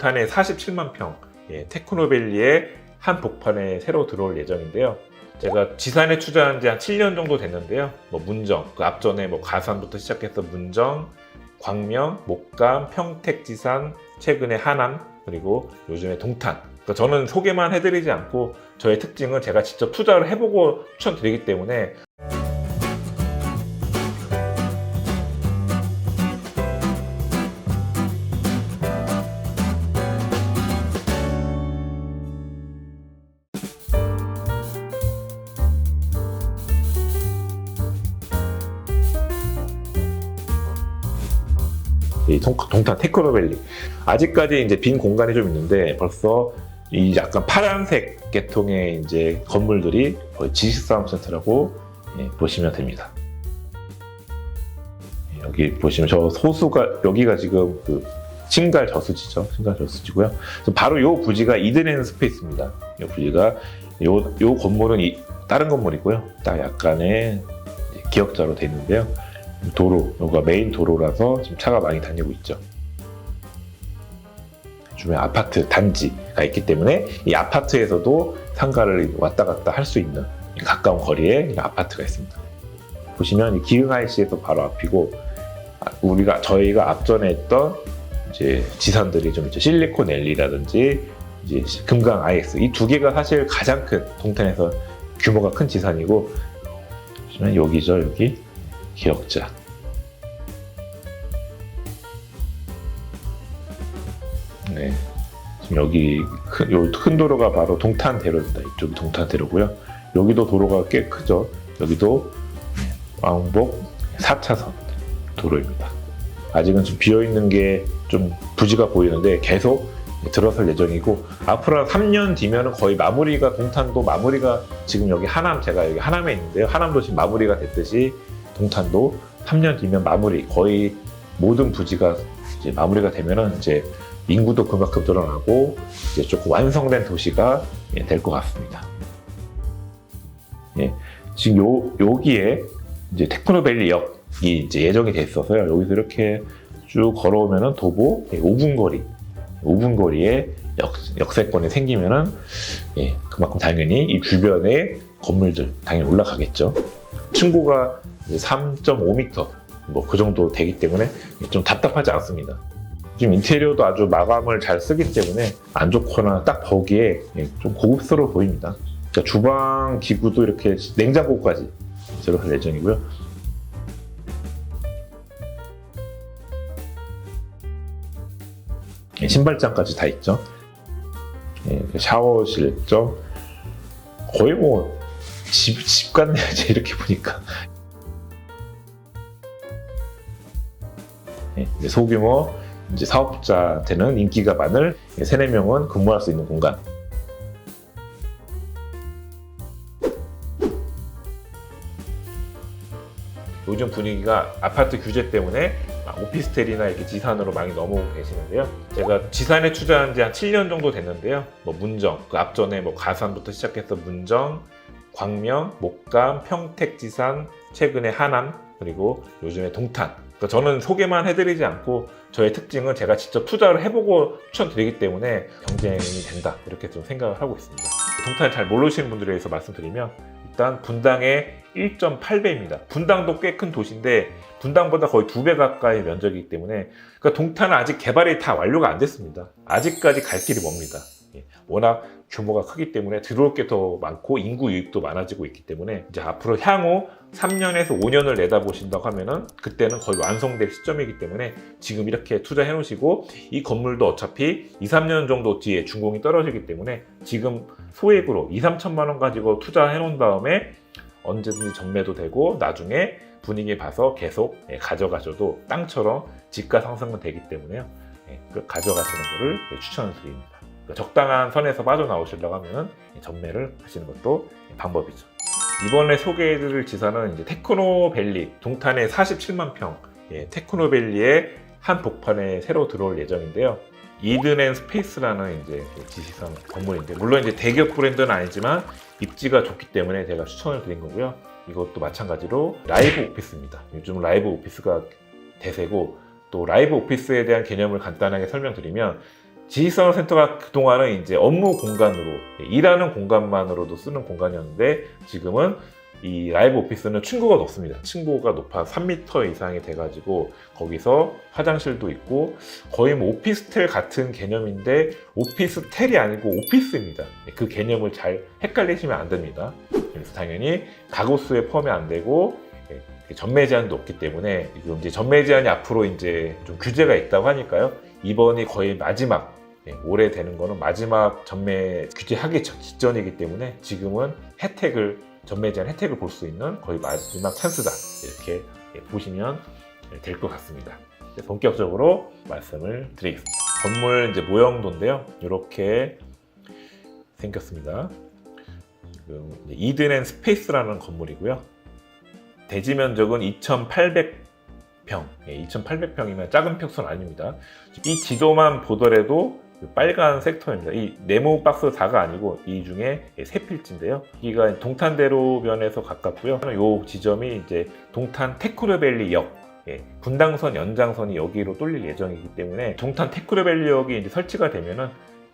부탄에 47만 평 예, 테크노밸리의 한 복판에 새로 들어올 예정인데요. 제가 지산에 투자한 지 한 7년 정도 됐는데요. 뭐 문정, 그 앞전에 뭐 가산부터 시작해서 문정, 광명, 목감, 평택 지산, 최근에 하남, 그리고 요즘에 동탄. 그러니까 저는 소개만 해드리지 않고 저의 특징은 제가 직접 투자를 해보고 추천드리기 때문에 동탄 테크노밸리 아직까지 이제 빈 공간이 좀 있는데 벌써 이 약간 파란색 계통의 이제 건물들이 지식사업센터라고 예, 보시면 됩니다. 예, 여기 보시면 저 소수가 여기가 지금 그 신갈 저수지죠. 신갈 저수지고요. 바로 요 부지가 이드넨 스페이스입니다. 요 부지가 요, 요 건물은 이, 다른 건물이고요. 딱 약간의 이제 기역자로 되어 있는데요. 도로, 여기가 메인 도로라서 지금 차가 많이 다니고 있죠. 주변에 아파트 단지가 있기 때문에 이 아파트에서도 상가를 왔다 갔다 할 수 있는 가까운 거리에 이 아파트가 있습니다. 보시면 이 기흥 IC에서 바로 앞이고 아, 우리가 저희가 앞전에 했던 이제 지산들이 좀 있죠. 실리콘 앨리라든지 이제 금강 IX 이 두 개가 사실 가장 큰 동탄에서 규모가 큰 지산이고 보시면 여기죠 여기 기억자. 네. 지금 여기 큰, 요큰 도로가 바로 동탄대로입니다. 이쪽이 동탄대로고요. 여기도 도로가 꽤 크죠. 여기도 네, 왕복 4차선 도로입니다. 아직은 좀 비어 있는 게 좀 부지가 보이는데 계속 들어설 예정이고 앞으로 한 3년 뒤면은 거의 마무리가 동탄도 마무리가 지금 여기 하남 제가 여기 하남에 있는데요. 하남도 지금 마무리가 됐듯이 동탄도 3년 뒤면 마무리 거의 모든 부지가 이제 마무리가 되면은 이제 인구도 그만큼 늘어나고 이제 조금 완성된 도시가 예, 될것 같습니다. 예, 지금 요 여기에 이제 테크노밸리 역이 이제 예정이 돼 있어서요. 여기서 이렇게 쭉 걸어오면은 도보 예, 5분 거리, 5분 거리에 역, 역세권이 생기면은 예, 그만큼 당연히 이 주변의 건물들 당연히 올라가겠죠. 층고가 3.5m 뭐 그 정도 되기 때문에 좀 답답하지 않습니다. 지금 인테리어도 아주 마감을 잘 쓰기 때문에 안 좋거나 딱 보기에 예, 좀 고급스러워 보입니다. 그러니까 주방 기구도 이렇게 냉장고까지 들어갈 예정이고요. 예, 신발장까지 다 있죠. 예, 샤워실죠. 거의 뭐 집, 집 같네요. 이렇게 보니까. 소규모 이제 사업자한테는 인기가 많을 3, 4명은 근무할 수 있는 공간. 요즘 분위기가 아파트 규제 때문에 오피스텔이나 이렇게 지산으로 많이 넘어오고 계시는데요. 제가 지산에 투자한 지 한 7년 정도 됐는데요. 뭐 문정, 그 앞전에 뭐 가산부터 시작해서 문정, 광명, 목감, 평택 지산, 최근에 하남, 그리고 요즘에 동탄. 그러니까 저는 소개만 해드리지 않고 저의 특징은 제가 직접 투자를 해보고 추천드리기 때문에 경쟁이 된다 이렇게 좀 생각을 하고 있습니다. 동탄을 잘 모르시는 분들에 대해서 말씀드리면 일단 분당의 1.8배입니다. 분당도 꽤 큰 도시인데 분당보다 거의 두 배 가까이 면적이기 때문에 그러니까 동탄은 아직 개발이 다 완료가 안 됐습니다. 아직까지 갈 길이 멉니다. 예, 워낙 규모가 크기 때문에 들어올 게 더 많고 인구 유입도 많아지고 있기 때문에 이제 앞으로 향후 3년에서 5년을 내다보신다고 하면은 그때는 거의 완성될 시점이기 때문에 지금 이렇게 투자해 놓으시고 이 건물도 어차피 2, 3년 정도 뒤에 준공이 떨어지기 때문에 지금 소액으로 2, 3천만 원 가지고 투자해 놓은 다음에 언제든지 정매도 되고 나중에 분위기 봐서 계속 예, 가져가셔도 땅처럼 집가 상승은 되기 때문에요. 예, 그 가져가시는 것을 추천을 드립니다. 그러니까 적당한 선에서 빠져나오시려고 하면 전매를 하시는 것도 방법이죠. 이번에 소개해드릴 지사는 이제 테크노밸리 동탄에 47만 평 예, 테크노밸리의 한 복판에 새로 들어올 예정인데요. 이든앤 스페이스라는 이제 그 지시선 건물인데 물론 이제 대기업 브랜드는 아니지만 입지가 좋기 때문에 제가 추천을 드린 거고요. 이것도 마찬가지로 라이브 오피스입니다. 요즘 라이브 오피스가 대세고 또 라이브 오피스에 대한 개념을 간단하게 설명드리면 지식산업 센터가 그동안은 이제 업무 공간으로 일하는 공간만으로도 쓰는 공간이었는데 지금은 이 라이브 오피스는 층고가 높습니다. 층고가 높아 3m 이상이 돼가지고 거기서 화장실도 있고 거의 뭐 오피스텔 같은 개념인데 오피스텔이 아니고 오피스입니다. 그 개념을 잘 헷갈리시면 안 됩니다. 그래서 당연히 가구 수에 포함이 안 되고 예, 전매 제한도 없기 때문에 이제 전매 제한이 앞으로 이제 좀 규제가 있다고 하니까요. 이번이 거의 마지막 예, 올해 되는 거는 마지막 전매 규제하기 전- 직전이기 때문에 지금은 혜택을 전매 제한 혜택을 볼 수 있는 거의 마지막 찬스다 이렇게 예, 보시면 될 것 같습니다. 본격적으로 말씀을 드리겠습니다. 건물 이제 모형도인데요. 이렇게 생겼습니다. 이든 앤 스페이스라는 건물이고요. 대지 면적은 2,800평. 예, 2,800평이면 작은 평수는 아닙니다. 이 지도만 보더라도 그 빨간 섹터입니다. 이 네모 박스 4가 아니고 이 중에 세 필지인데요. 여기가 동탄대로변에서 가깝고요. 이 지점이 이제 동탄 테크르밸리역 예, 분당선 연장선이 여기로 뚫릴 예정이기 때문에 동탄 테크르밸리역이 이제 설치가 되면은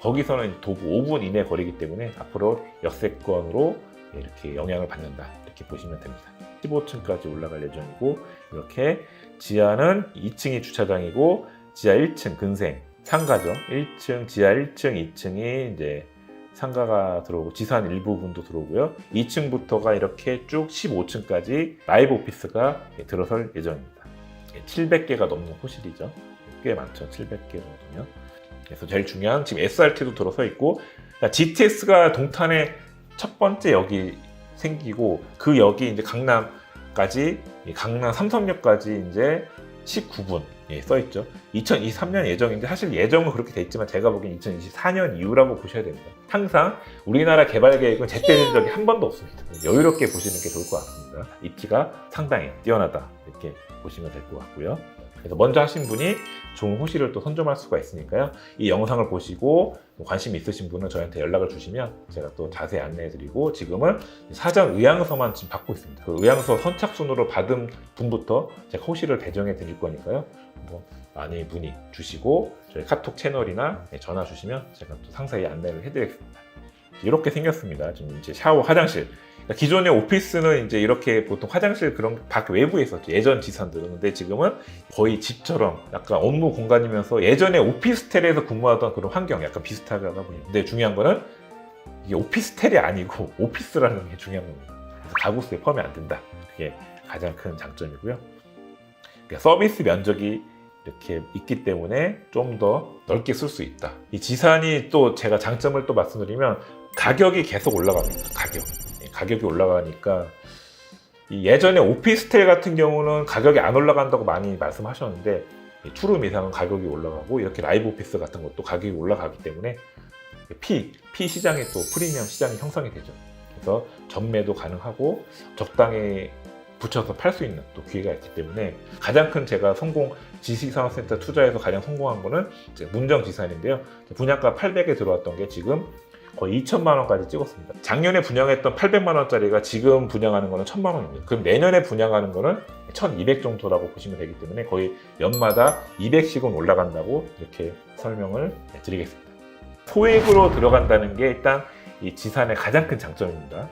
거기서는 도보 5분 이내 거리기 때문에 앞으로 역세권으로 이렇게 영향을 받는다 이렇게 보시면 됩니다. 15층까지 올라갈 예정이고 이렇게 지하는 2층이 주차장이고 지하 1층 근생 상가죠. 1층 지하 1층 2층이 이제 상가가 들어오고 지산 일부분도 들어오고요. 2층부터가 이렇게 쭉 15층까지 라이브 오피스가 들어설 예정입니다. 700개가 넘는 호실이죠. 꽤 많죠. 700개 정도면. 그래서 제일 중요한 지금 SRT도 들어서 있고 GTS가 동탄에 첫 번째 역이 생기고 그 역이 이제 강남까지 이 강남 삼성역까지 이제 19분 예, 써 있죠. 2023년 예정인데 사실 예정은 그렇게 돼 있지만 제가 보기엔 2024년 이후라고 보셔야 됩니다. 항상 우리나라 개발 계획은 제때된 적이 한 번도 없습니다. 여유롭게 보시는 게 좋을 것 같습니다. 입지가 상당히 뛰어나다 이렇게 보시면 될 것 같고요. 그래서 먼저 하신 분이 좋은 호실을 또 선점할 수가 있으니까요. 이 영상을 보시고 관심 있으신 분은 저한테 연락을 주시면 제가 또 자세히 안내해드리고 지금은 사전 의향서만 지금 받고 있습니다. 그 의향서 선착순으로 받은 분부터 제가 호실을 배정해 드릴 거니까요. 한번 많이 문의 주시고 저희 카톡 채널이나 전화 주시면 제가 또 상세히 안내를 해드리겠습니다. 이렇게 생겼습니다. 지금 이제 샤워, 화장실. 그러니까 기존의 오피스는 이제 이렇게 보통 화장실 그런 밖 외부에 있었죠. 예전 지산들은. 근데 지금은 거의 집처럼 약간 업무 공간이면서 예전에 오피스텔에서 근무하던 그런 환경 약간 비슷하게 하다 보니. 근데 중요한 거는 이게 오피스텔이 아니고 오피스라는 게 중요한 겁니다. 가구수에 포함이 안 된다. 그게 가장 큰 장점이고요. 그러니까 서비스 면적이 이렇게 있기 때문에 좀 더 넓게 쓸 수 있다. 이 지산이 또 제가 장점을 또 말씀드리면 가격이 계속 올라갑니다. 가격. 예, 가격이 올라가니까 이 예전에 오피스텔 같은 경우는 가격이 안 올라간다고 많이 말씀하셨는데 이 투룸 이상은 가격이 올라가고 이렇게 라이브 오피스 같은 것도 가격이 올라가기 때문에 피, 피 시장이 또 프리미엄 시장이 형성이 되죠. 그래서 전매도 가능하고 적당히 붙여서 팔 수 있는 또 기회가 있기 때문에 가장 큰 제가 성공 지식산업센터 투자에서 가장 성공한 거는 이제 문정 지산인데요. 분양가 800에 들어왔던 게 지금 거의 2천만 원까지 찍었습니다. 작년에 분양했던 800만 원짜리가 지금 분양하는 거는 1000만 원입니다. 그럼 내년에 분양하는 거는 1200 정도라고 보시면 되기 때문에 거의 연마다 200씩은 올라간다고 이렇게 설명을 드리겠습니다. 소액으로 들어간다는 게 일단 이 지산의 가장 큰 장점입니다.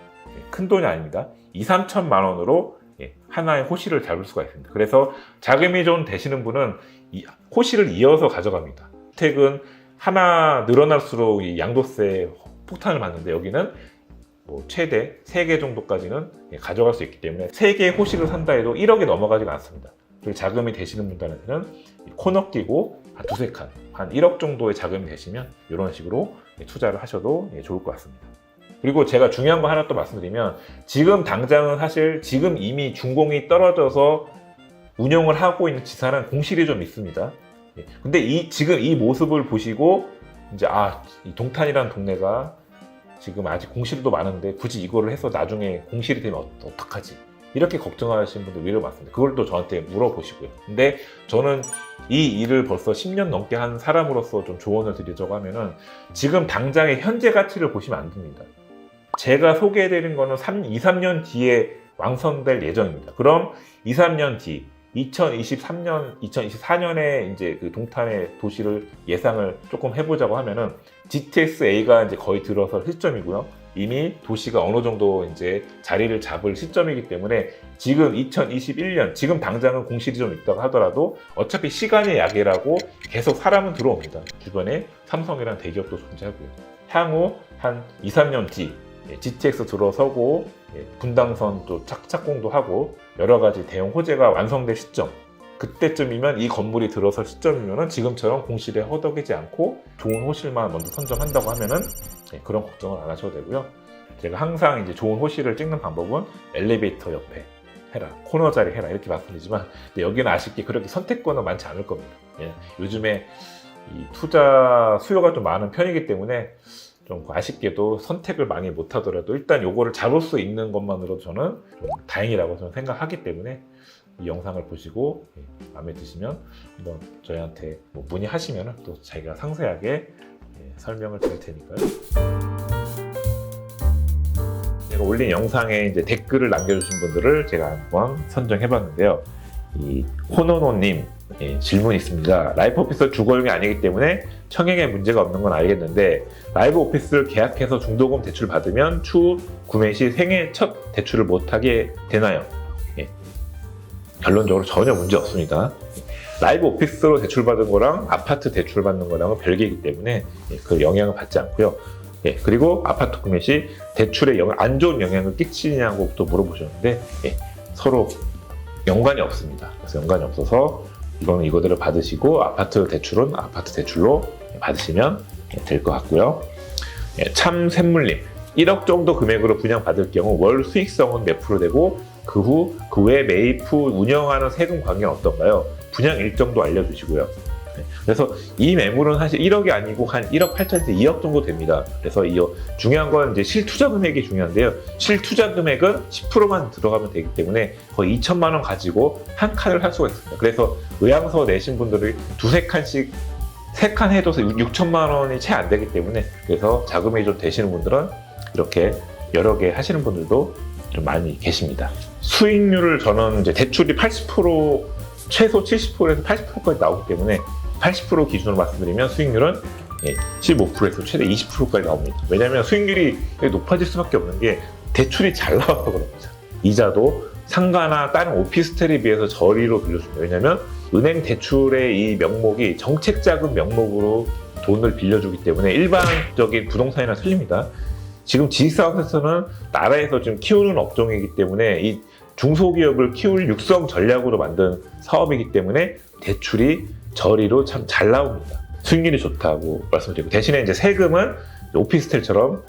큰 돈이 아닙니다. 2, 3천만 원으로 예, 하나의 호실을 잡을 수가 있습니다. 그래서 자금이 좀 되시는 분은 이 호실을 이어서 가져갑니다. 주택은 하나 늘어날수록 이 양도세 폭탄을 맞는데 여기는 뭐 최대 3개 정도까지는 예, 가져갈 수 있기 때문에 3개의 호실을 산다 해도 1억이 넘어가지가 않습니다. 그리고 자금이 되시는 분들한테는 코너 끼고 한 두세 칸, 한 1억 정도의 자금이 되시면 이런 식으로 예, 투자를 하셔도 예, 좋을 것 같습니다. 그리고 제가 중요한 거 하나 또 말씀드리면 지금 당장은 사실 지금 이미 준공이 떨어져서 운영을 하고 있는 지사는 공실이 좀 있습니다. 예, 근데 이 지금 이 모습을 보시고 이제 아, 이 동탄이라는 동네가 지금 아직 공실도 많은데 굳이 이거를 해서 나중에 공실이 되면 어, 어떡하지? 이렇게 걱정하시는 분들 위로 많습니다. 그걸 또 저한테 물어보시고요. 근데 저는 이 일을 벌써 10년 넘게 한 사람으로서 좀 조언을 드리자고 하면은 지금 당장의 현재 가치를 보시면 안 됩니다. 제가 소개해드린 거는 3, 2, 3년 뒤에 완성될 예정입니다. 그럼 2, 3년 뒤 2023년, 2024년에 이제 그 동탄의 도시를 예상을 조금 해보자고 하면은 GTX-A가 이제 거의 들어설 시점이고요. 이미 도시가 어느 정도 이제 자리를 잡을 시점이기 때문에 지금 2021년, 지금 당장은 공실이 좀 있다고 하더라도 어차피 시간의 약이라고 계속 사람은 들어옵니다. 주변에 삼성이란 대기업도 존재하고요. 향후 한 2, 3년 뒤 예, GTX 들어서고 예, 분당선 또 착, 착공도 하고 여러 가지 대형 호재가 완성될 시점 그때쯤이면 이 건물이 들어설 시점이면은 지금처럼 공실에 허덕이지 않고 좋은 호실만 먼저 선점한다고 하면은 예, 그런 걱정을 안 하셔도 되고요. 제가 항상 이제 좋은 호실을 찍는 방법은 엘리베이터 옆에 해라, 코너 자리 해라 이렇게 말씀드리지만 여기는 아쉽게 그렇게 선택권은 많지 않을 겁니다. 예, 요즘에 이 투자 수요가 좀 많은 편이기 때문에 좀 아쉽게도 선택을 많이 못하더라도 일단 요거를 잡을 수 있는 것만으로 저는 좀 다행이라고 저는 생각하기 때문에 이 영상을 보시고 예, 마음에 드시면 한번 저희한테 뭐 문의하시면 또 저희가 상세하게 예, 설명을 드릴 테니까요. 제가 올린 영상에 이제 댓글을 남겨주신 분들을 제가 한번 선정해봤는데요. 이 호노노님 예, 질문이 있습니다. 라이프 오피스 주거용이 아니기 때문에 청약에 문제가 없는 건 알겠는데 라이브 오피스를 계약해서 중도금 대출 받으면 추후 구매 시 생애 첫 대출을 못하게 되나요? 예. 결론적으로 전혀 문제 없습니다. 라이브 오피스로 대출받은 거랑 아파트 대출받는 거랑은 별개이기 때문에 예, 그 영향을 받지 않고요. 예, 그리고 아파트 구매 시 대출에 영- 안 좋은 영향을 끼치냐고 또 물어보셨는데 예, 서로 연관이 없습니다. 그래서 연관이 없어서 이거는 이거대로 받으시고 아파트 대출은 아파트 대출로 받으시면 될 것 같고요. 예, 참 샘물님 1억 정도 금액으로 분양받을 경우 월 수익성은 몇 프로 되고 그 후 그 외 매입 후 운영하는 세금 관계는 어떤가요? 분양 일정도 알려주시고요. 네, 그래서 이 매물은 사실 1억이 아니고 한 1억 8천에서 2억 정도 됩니다. 그래서 이 중요한 건 이제 실투자 금액이 중요한데요. 실투자 금액은 10%만 들어가면 되기 때문에 거의 2천만 원 가지고 한 칸을 할 수가 있습니다. 그래서 의향서 내신 분들이 두세 칸씩 세 칸 해둬서 6천만 원이 채 안 되기 때문에 그래서 자금이 좀 되시는 분들은 이렇게 여러 개 하시는 분들도 좀 많이 계십니다. 수익률을 저는 이제 대출이 80% 최소 70%에서 80%까지 나오기 때문에 80% 기준으로 말씀드리면 수익률은 15%에서 최대 20%까지 나옵니다. 왜냐하면 수익률이 높아질 수밖에 없는 게 대출이 잘 나와서 그럽니다. 이자도 상가나 다른 오피스텔에 비해서 저리로 빌려줍니다. 왜냐하면 은행 대출의 이 명목이 정책자금 명목으로 돈을 빌려주기 때문에 일반적인 부동산이랑 틀립니다. 지금 지식사업에서는 나라에서 지금 키우는 업종이기 때문에 이 중소기업을 키울 육성 전략으로 만든 사업이기 때문에 대출이 저리로 참 잘 나옵니다. 수익률이 좋다고 말씀드리고 대신에 이제 세금은 오피스텔처럼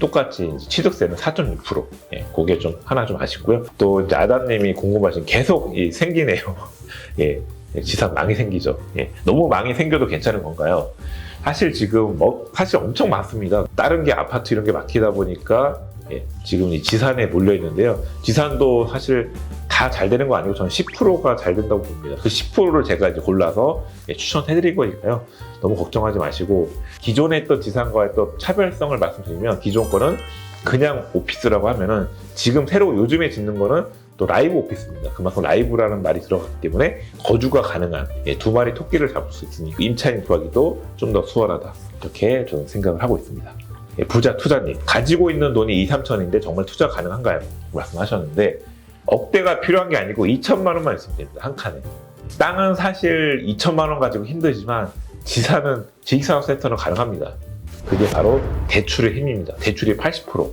똑같이 취득세는 4.6%. 예, 그게 좀 하나 좀 아쉽고요. 또 이제 아담님이 궁금하신 계속 이 생기네요. 예, 지산 망이 생기죠. 예, 너무 망이 생겨도 괜찮은 건가요? 사실 지금 뭐 사실 엄청 많습니다. 다른 게 아파트 이런 게 막히다 보니까 예, 지금 이 지산에 몰려 있는데요. 지산도 사실 다 잘 되는 거 아니고 저는 10%가 잘 된다고 봅니다. 그 10%를 제가 이제 골라서 예, 추천해드릴 거니까요. 너무 걱정하지 마시고 기존에 했던 지산과의 또 차별성을 말씀드리면 기존 거는 그냥 오피스라고 하면은 지금 새로 요즘에 짓는 거는 또 라이브 오피스입니다. 그만큼 라이브라는 말이 들어갔기 때문에 거주가 가능한 예, 두 마리 토끼를 잡을 수 있으니 임차인 구하기도 좀 더 수월하다. 이렇게 저는 생각을 하고 있습니다. 예, 부자 투자님 가지고 있는 돈이 2, 3천인데 정말 투자 가능한가요? 말씀하셨는데 억대가 필요한 게 아니고 2천만 원만 있으면 됩니다. 한 칸에. 땅은 사실 2천만 원 가지고 힘들지만 지사는 지식산업센터는 가능합니다. 그게 바로 대출의 힘입니다. 대출이 80%.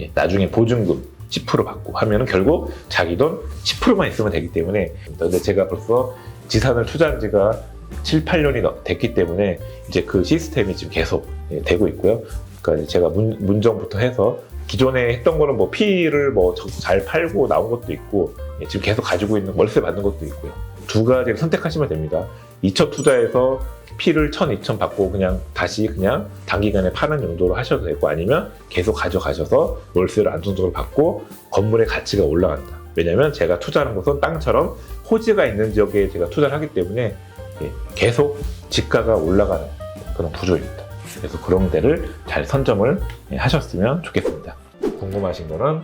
예, 나중에 보증금 10% 받고 하면은 결국 자기 돈 10%만 있으면 되기 때문에 근데 제가 벌써 지산을 투자한 지가 7, 8년이 됐기 때문에 이제 그 시스템이 지금 계속 예, 되고 있고요. 그러니까 제가 문, 문정부터 해서 기존에 했던 거는 뭐 P를 뭐 잘 팔고 나온 것도 있고 예, 지금 계속 가지고 있는 월세 받는 것도 있고요. 두 가지를 선택하시면 됩니다. 2차 투자에서 P를 1,000, 2,000 받고 그냥 다시 그냥 단기간에 파는 용도로 하셔도 되고 아니면 계속 가져가셔서 월세를 안정적으로 받고 건물의 가치가 올라간다. 왜냐면 제가 투자하는 곳은 땅처럼 호지가 있는 지역에 제가 투자를 하기 때문에 예, 계속 지가가 올라가는 그런 구조입니다. 그래서 그런 데를 잘 선점을 예, 하셨으면 좋겠습니다. 궁금하신 거는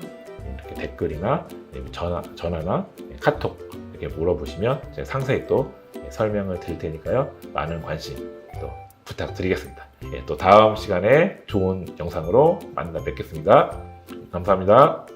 이렇게 댓글이나 전화, 전화나 카톡 이렇게 물어보시면 제가 상세히 또 설명을 드릴 테니까요. 많은 관심 또 부탁드리겠습니다. 예, 또 다음 시간에 좋은 영상으로 만나 뵙겠습니다. 감사합니다.